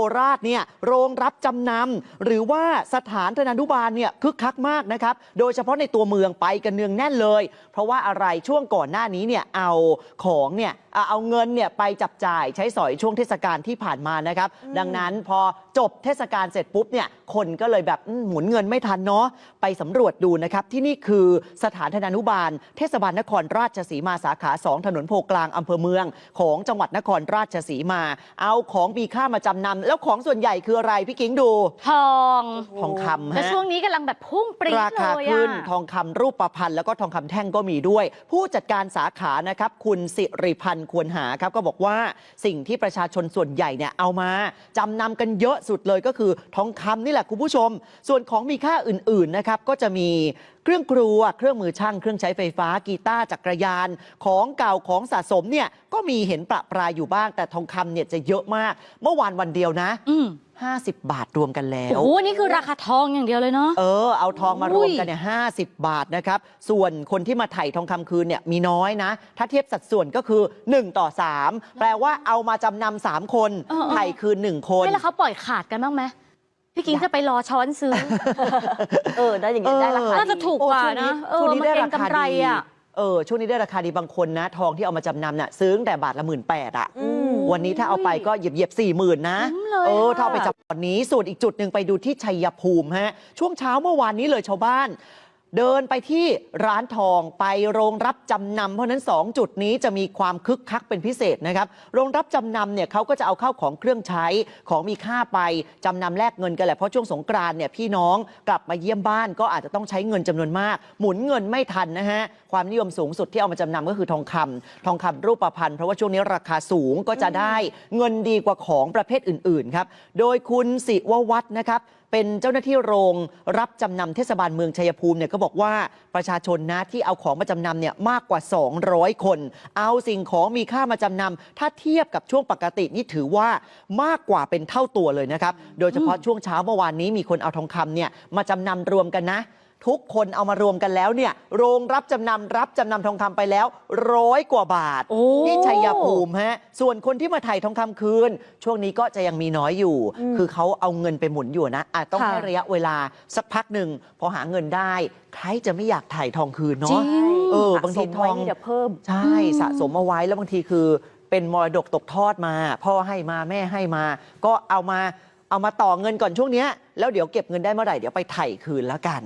โคราชเนี่ยโรงรับจำนำหรือว่าสถานธนานุบาลเนี่ยคึกคักมากนะครับ โดยเฉพาะในตัวเมืองไปกันเนืองแน่นเลย เพราะว่าอะไรช่วงก่อนหน้านี้เนี่ยเอาของเนี่ยเอาเอาเงินเนี่ยไปจับจ่ายใช้สอยช่วงเทศกาลที่ผ่านมานะครับ ดังนั้นพอจบเทศกาลเสร็จปุ๊บเนี่ยคนก็เลยแบบอืมหมุนเงินไม่ทันเนาะไปสำรวจดูนะครับ ที่นี่คือสถานธนานุบาล เทศบาลนครราชสีมาสาขา 2 ถนนโพกลางอำเภอเมือง ของจังหวัดนครราชสีมา เอาของมีค่ามาจำนำแล้วของส่วนใหญ่คืออะไรพี่กิ้งดู ทองทองคำแล้วฮะช่วงนี้กำลังแบบพุ่งปรี๊ดราเลคายขึ้นอะทองคำรูปประพันธ์แล้วก็ทองคำแท่งก็มีด้วย ผู้จัดการสาขานะครับคุณสิริพันธ์ควรหาครับก็บอกว่าสิ่งที่ประชาชนส่วนใหญ่เนี่ยเอามาจำนำกันเยอะสุดเลยก็คือทองคำนี่แหละคุณผู้ชม ส่วนของมีค่าอื่นๆนะครับก็จะมีเครื่องครัว เครื่องมือช่าง เครื่องใช้ไฟฟ้า กีตาร์จักรยาน ของเก่าของสะสมเนี่ยก็มีเห็นประปรายอยู่บ้างแต่ทองคำเนี่ยจะเยอะมาก เมื่อวานวันเดียวนะ 50 บาทรวมกันแล้ว โอ้โหนี่คือราคาทองอย่างเดียวเลยเนาะ เออ เอาทองมารวมอุ้ยกันเนี่ยห้บาทนะครับ ส่วนคนที่มาไถ่ทองคำคืนเนี่ยมีน้อยนะ ถ้าเทียบสัดส่วนก็คือ 1 ต่อ 3 แปลว่าเอามาจำนำสามคนเออเออ ไถ่คืน 1 คน ไม่แล้วเขาปล่อยขาดกันบ้างไหมพี่กิ้งจะไปรอช้อนซื้อ เออ ได้อย่างเงี้ยได้ราคาน่าจะดี ถูกกว่านะ เออ ช่วงนี้มันได้เก็รางคากำไรดีอะ เออช่วงนี้ได้ราคาดีบางคนนะ ทองที่เอามาจำนำน่ะซื้อตั้งแต่บาทละหมื่นแปดอะอืมวันนี้ถ้าเอาไปก็เหยียบเหยียบสี่หมื่นนะคุ้มเลยเอออะถ้าเอาไปจับตอนนี้ส่วนอีกจุดหนึ่งไปดูที่ชัยภูมิฮะ ช่วงเช้าเมื่อวานนี้เลยชาวบ้าน เดินไปที่ร้านทองไปโรงรับจำนำ เพราะนั้น 2 จุดนี้จะมีความคึกคักเป็นพิเศษนะครับ โรงรับจำนำเนี่ยเขาก็จะเอาเข้าของเครื่องใช้ของมีค่าไป จำนำแลกเงินกันแหละ เพราะช่วงสงกรานเนี่ยพี่น้องกลับมาเยี่ยมบ้านก็อาจจะต้องใช้เงินจำนวนมาก หมุนเงินไม่ทันนะฮะ ความนิยมสูงสุดที่เอามาจำนำก็คือทองคำทองคำรูปพรรณเพราะว่าช่วงนี้ราคาสูงก็จะได้เงินดีกว่าของประเภทอื่นๆครับโดยคุณสิววัฒนะครับ เป็นเจ้าหน้าที่โรงรับจำนำเทศบาลเมืองชัยภูมิเนี่ยก็บอกว่าประชาชนนะที่เอาของมาจำนำเนี่ยมากกว่า 200 คน เอาสิ่งของมีค่ามาจำนำถ้าเทียบกับช่วงปกตินี่ถือว่ามากกว่าเป็นเท่าตัวเลยนะครับ โดยเฉพาะช่วงเช้าเมื่อวานนี้มีคนเอาทองคำเนี่ยมาจำนำรวมกันนะ ทุกคนเอามารวมกันแล้วเนี่ยโรงรับจำนำรับจำนำทองคำไปแล้วร้อยกว่าบาท โอ้ ที่ชัยภูมิฮะ ส่วนคนที่มาถ่ายทองคำคืน ช่วงนี้ก็จะยังมีน้อยอยู่คือเขาเอาเงินไปหมุนอยู่นะอาจต้องค่ะ ให้ระยะเวลาสักพักหนึ่งพอหาเงินได้ใครจะไม่อยากถ่ายทองคืนจริเนาะ ง เออบางทีสะสมไว้ทอง นี่เดี๋ยวเพิ่ม ใช่ สะสมเอาไว้แล้วบางทีคือ เป็นมรดกตกทอดมา พ่อให้มาแม่ให้มา ก็เอามาเอามาต่อเงินก่อนช่วงเนี้ยแล้วเดี๋ยวเก็บเงินได้เมื่อไหร่เดี๋ยวไปไถ่คืนแล้วกัน